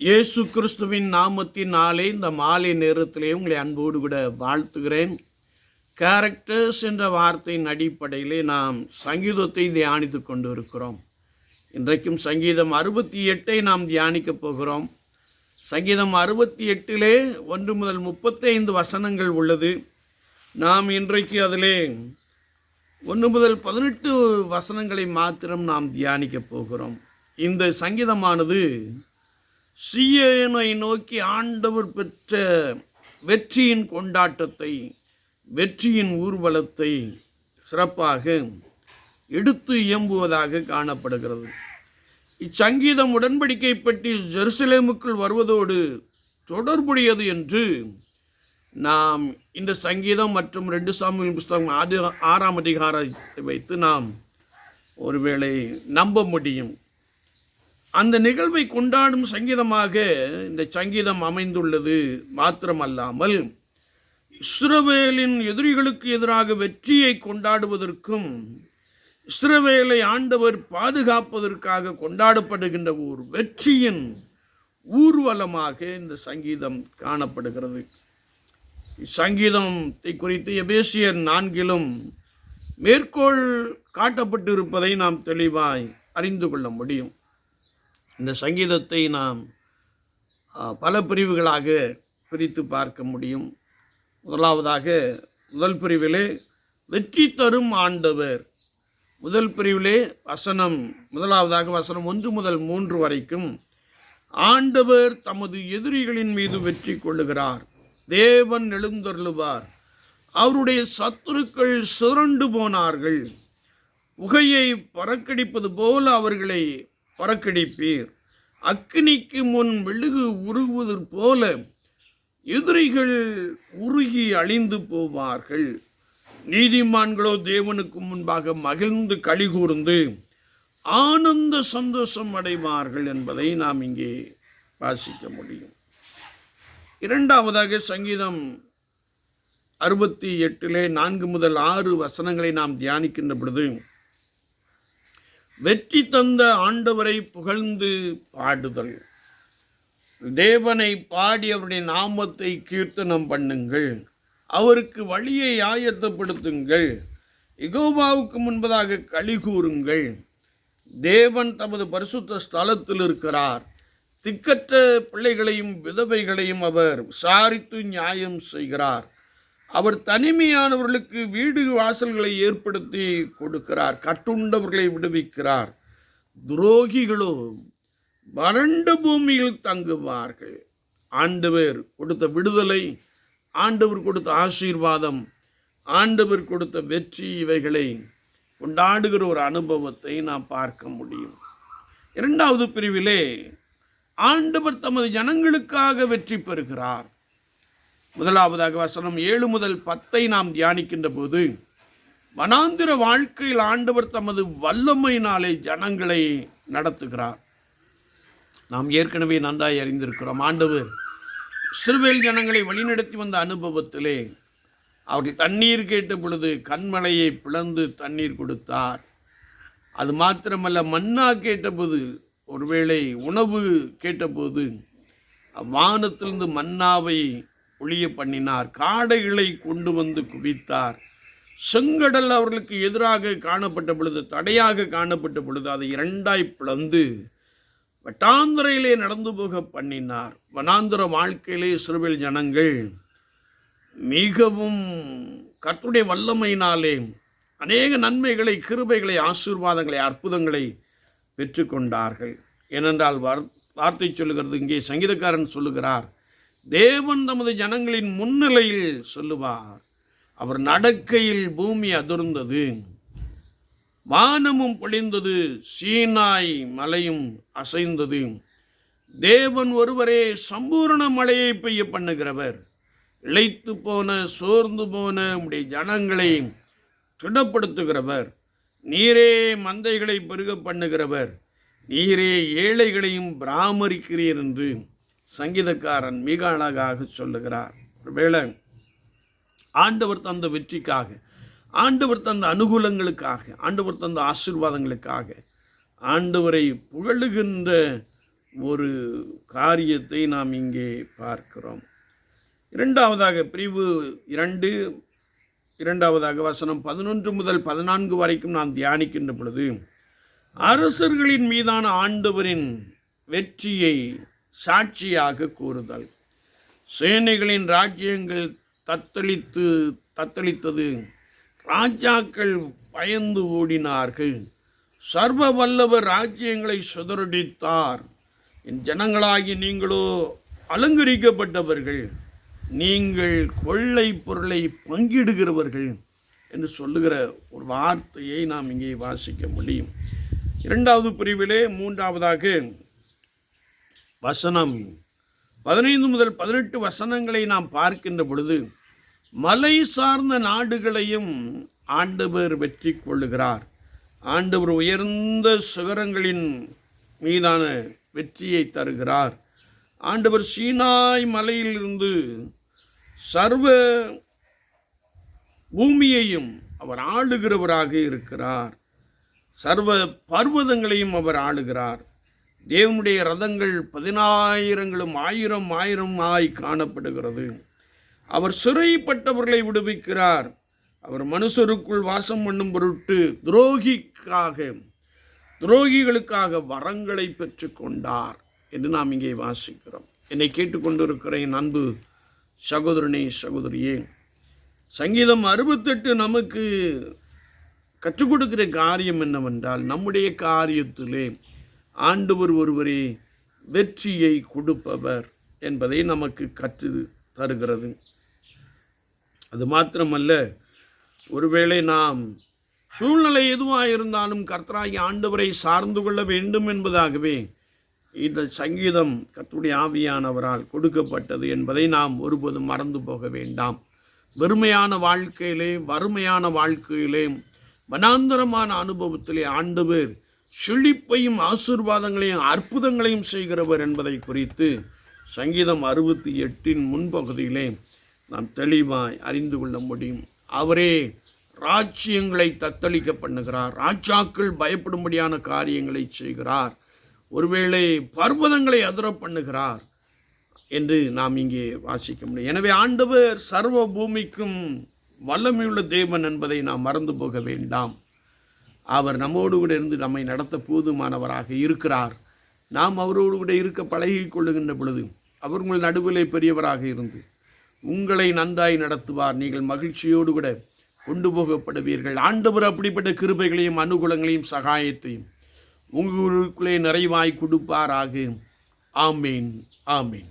இயேசு கிறிஸ்துவின் நாமத்தினாலே இந்த மாலை நேரத்திலே உங்களை அன்போடு கூட வாழ்த்துகிறேன். கேரக்டர்ஸ் என்ற வார்த்தையின் அடிப்படையிலே நாம் சங்கீதத்தை தியானித்து கொண்டு இருக்கிறோம் இன்றைக்கும் சங்கீதம் அறுபத்தி எட்டை நாம் தியானிக்கப் போகிறோம். சங்கீதம் அறுபத்தி எட்டிலே ஒன்று முதல் முப்பத்தைந்து வசனங்கள் உள்ளது. நாம் இன்றைக்கு அதிலே ஒன்று முதல் பதினெட்டு வசனங்களை மாத்திரம் நாம் தியானிக்கப் போகிறோம். இந்த சங்கீதமானது சியனை நோக்கி ஆண்டவர் பெற்ற வெற்றியின் கொண்டாட்டத்தை வெற்றியின் ஊர்வலத்தை சிறப்பாக எடுத்து இயம்புவதாக காணப்படுகிறது. இச்சங்கீதம் உடன்படிக்கை பற்றி ஜெருசலேமுக்குள் வருவதோடு தொடர்புடையது என்று நாம் இந்த சங்கீதம் மற்றும் ரெண்டு சாமியின் புஸ்தகம் ஆதி ஆறாம் அதிகாரத்தை வைத்து நாம் ஒருவேளை நம்ப முடியும். அந்த நிகழ்வை கொண்டாடும் சங்கீதமாக இந்த சங்கீதம் அமைந்துள்ளது. மாத்திரமல்லாமல் இஸ்ரவேலின் எதிரிகளுக்கு எதிராக வெற்றியை கொண்டாடுவதற்கும் இஸ்ரவேலை ஆண்டவர் பாதுகாப்பதற்காக கொண்டாடப்படுகின்ற ஒரு வெற்றியின் ஊர்வலமாக இந்த சங்கீதம் காணப்படுகிறது. சங்கீதத்தை குறித்து எபேசியர் நான்கிலும் மேற்கோள் காட்டப்பட்டிருப்பதை நாம் தெளிவாய் அறிந்து கொள்ள முடியும். இந்த சங்கீதத்தை நாம் பல பிரிவுகளாக பிரித்து பார்க்க முடியும். முதலாவதாக முதல் பிரிவிலே வெற்றி தரும் ஆண்டவர் முதல் பிரிவிலே வசனம் முதலாவதாக வசனம் ஒன்று முதல் மூன்று வரைக்கும் ஆண்டவர் தமது எதிரிகளின் மீது வெற்றி கொள்ளுகிறார். தேவன் எழுந்தருளுவார். அவருடைய சத்துருக்கள் சுரண்டு போனார்கள். புகையை பறக்கடிப்பது போல் அவர்களை பறக்கடிப்பீர் அக்னிக்கு முன் மெழுகு உருகுவது போல எதிரிகள் உருகி அழிந்து போவார்கள். நீதிமான்களோ தேவனுக்கு முன்பாக மகிழ்ந்து களிகூர்ந்து ஆனந்த சந்தோஷம் அடைவார்கள் என்பதை நாம் இங்கே வாசிக்க முடியும். இரண்டாவதாக சங்கீதம் அறுபத்தி எட்டிலே நான்கு முதல் ஆறு வசனங்களை நாம் தியானிக்கின்ற பொழுது வெற்றி தந்த ஆண்டவரை புகழ்ந்து பாடுதல். தேவனை பாடி அவருடைய நாமத்தை கீர்த்தனம் பண்ணுங்கள். அவருக்கு வழியை ஆயத்தப்படுத்துங்கள். இகோபாவுக்கு முன்பதாக களி கூறுங்கள். தேவன் தமது பரிசுத்த ஸ்தலத்தில் இருக்கிறார். திக்கற்ற பிள்ளைகளையும் விதவைகளையும் அவர் விசாரித்து நியாயம் செய்கிறார். அவர் தனிமையானவர்களுக்கு வீடு வாசல்களை ஏற்படுத்தி கொடுக்கிறார் கட்டுண்டவர்களை விடுவிக்கிறார். துரோகிகளோ வறண்ட பூமியில் தங்குவார்கள். ஆண்டவர் கொடுத்த விடுதலை ஆண்டவர் கொடுத்த ஆசீர்வாதம் ஆண்டவர் கொடுத்த வெற்றி இவைகளை கொண்டாடுகிற ஒரு அனுபவத்தை நாம் பார்க்க முடியும். இரண்டாவது பிரிவிலே ஆண்டவர் தமது ஜனங்களுக்காக வெற்றி பெறுகிறார். முதலாவதாக வசனம் ஏழு முதல் பத்தை நாம் தியானிக்கின்ற போது வனாந்திர வாழ்க்கையில் ஆண்டவர் தமது வல்லமையினாலே ஜனங்களை நடத்துகிறார். நாம் ஏற்கனவே நன்றாய் அறிந்திருக்கிறோம். ஆண்டவர் சிறுவேல் ஜனங்களை வழிநடத்தி வந்த அனுபவத்திலே அவர்கள் தண்ணீர் கேட்ட பொழுது கண்மலையை பிளந்து தண்ணீர் கொடுத்தார். அது மாத்திரமல்ல மன்னா கேட்டபோது ஒருவேளை உணவு கேட்டபோது வானத்திலிருந்து மன்னாவை ஒளிய பண்ணினார் காடைகளை கொண்டு வந்து குவித்தார். செங்கடல் அவர்களுக்கு எதிராக காணப்பட்ட பொழுது தடையாக காணப்பட்ட பொழுது அதை இரண்டாய் பிளந்து வட்டாந்திரையிலே நடந்து போக பண்ணினார். வனாந்திர வாழ்க்கையிலே சிறுவில் ஜனங்கள் மிகவும் கர்த்துடைய வல்லமையினாலே அநேக நன்மைகளை கிருபைகளை ஆசீர்வாதங்களை அற்புதங்களை பெற்றுக்கொண்டார்கள். ஏனென்றால் வார்த்தை சொல்லுகிறது இங்கே சங்கீதக்காரன் சொல்லுகிறார் தேவன் தமது ஜனங்களின் முன்னிலையில் சொல்லுவார் அவர் நடக்கையில் பூமி அதிர்ந்தது வானமும் பொழிந்தது சீனாய் மலையும் அசைந்தது. தேவன் ஒருவரே சம்பூரண மழையை பெய்ய பண்ணுகிறவர். இளைத்து போன சோர்ந்து போன உடைய ஜனங்களை திடப்படுத்துகிறவர். நீரே மந்தைகளை பெருக பண்ணுகிறவர். நீரே ஏழைகளையும் பராமரிக்கிறீர் என்று சங்கீதக்காரன் மிக அழகாக சொல்லுகிறார். ஒருவேளை ஆண்டவர் தந்த வெற்றிக்காக ஆண்டவர் தந்த அனுகூலங்களுக்காக ஆண்டவர் தந்த ஆசீர்வாதங்களுக்காக ஆண்டவரை புகழுகின்ற ஒரு காரியத்தை நாம் இங்கே பார்க்கிறோம். இரண்டாவதாக பிரிவு இரண்டு இரண்டாவதாக வசனம் பதினொன்று முதல் பதினான்கு வரைக்கும் நான் தியானிக்கின்ற பொழுது அரசர்களின் மீதான ஆண்டவரின் வெற்றியை சாட்சியாக கூறுதல். சேனைகளின் ராஜ்யங்கள் தத்தளித்து தத்தளித்தது. ராஜாக்கள் பயந்து ஓடினார்கள். சர்வ வல்லவர் ராஜ்யங்களை சுதறடித்தார். என் ஜனங்களாகி நீங்களோ அலங்கரிக்கப்பட்டவர்கள். நீங்கள் கொள்ளை பொருளை பங்கிடுகிறவர்கள் என்று சொல்லுகிற ஒரு வார்த்தையை நாம் இங்கே வாசிக்க முடியும். இரண்டாவது பிரிவிலே மூன்றாவதாக வசனம். பதினைந்து முதல் பதினெட்டு வசனங்களை நாம் பார்க்கின்ற பொழுது மலை சார்ந்த நாடுகளையும் ஆண்டவர் வெற்றி கொள்ளுகிறார் ஆண்டவர் உயர்ந்த சிகரங்களின் மீதான வெற்றியை தருகிறார். ஆண்டவர் சீனாய் மலையிலிருந்து சர்வ பூமியையும் அவர் ஆளுகிறவராக இருக்கிறார். சர்வ பர்வதங்களையும் அவர் ஆளுகிறார். தேவனுடைய ரதங்கள் பதினாயிரங்களும் ஆயிரம் ஆயிரம் ஆய் காணப்படுகிறது. அவர் சிறைப்பட்டவர்களை விடுவிக்கிறார். அவர் மனுஷருக்குள் வாசம் பண்ணும் பொருட்டு துரோகிக்காக துரோகிகளுக்காக வரங்களை பெற்றுக்கொண்டார் என்று நாம் இங்கே வாசிக்கிறோம். என்னை கேட்டுக்கொண்டிருக்கிற என் அன்பு சகோதரனே சகோதரியே சங்கீதம் அறுபத்தெட்டு நமக்கு கற்றுக் கொடுக்கிற காரியம் என்னவென்றால் நம்முடைய காரியத்திலே ஆண்டவர் ஒருவரே வெற்றியை கொடுப்பவர் என்பதை நமக்கு கற்று தருகிறது. அது மாத்திரமல்ல ஒருவேளை நாம் சூழ்நிலை எதுவாக இருந்தாலும் கர்த்தராகி ஆண்டவரை சார்ந்து கொள்ள வேண்டும் என்பதாகவே இந்த சங்கீதம் கத்துடைய ஆவியானவரால் கொடுக்கப்பட்டது என்பதை நாம் ஒருபோதும் மறந்து போக வேண்டாம். வெறுமையான வாழ்க்கையிலே வறுமையான வாழ்க்கையிலே வனாந்தரமான அனுபவத்திலே ஆண்டவர் செழிப்பையும் ஆசீர்வாதங்களையும் அற்புதங்களையும் செய்கிறவர் என்பதை குறித்து சங்கீதம் அறுபத்தி எட்டின் முன்பகுதியிலே நாம் தெளிவாய் அறிந்து கொள்ள முடியும். அவரே ராஜ்யங்களை தத்தளிக்க பண்ணுகிறார். ராஜாக்கள் பயப்படும்படியான காரியங்களை செய்கிறார். ஒருவேளை பர்வதங்களை அதிர பண்ணுகிறார் என்று நாம் இங்கே வாசிக்க முடியும். எனவே ஆண்டவர் சர்வ பூமிக்கும் வல்லமையுள்ள தேவன் என்பதை நாம் மறந்து போக வேண்டாம். அவர் நம்மோடு கூட இருந்து நம்மை நடத்த போதுமானவராக இருக்கிறார். நாம் அவரோடு கூட இருக்க பழகி கொள்ளுகின்ற பொழுது அவர் உங்கள் நடுவிலே பெரியவராக இருந்து உங்களை நன்றாய் நடத்துவார். நீங்கள் மகிழ்ச்சியோடு கூட கொண்டு போகப்படுவீர்கள். ஆண்டவர் அப்படிப்பட்ட கிருபைகளையும் அனுகூலங்களையும் சகாயத்தையும் உங்களுக்குள்ளே நிறைவாய் கொடுப்பாராக. ஆமேன் ஆமேன்.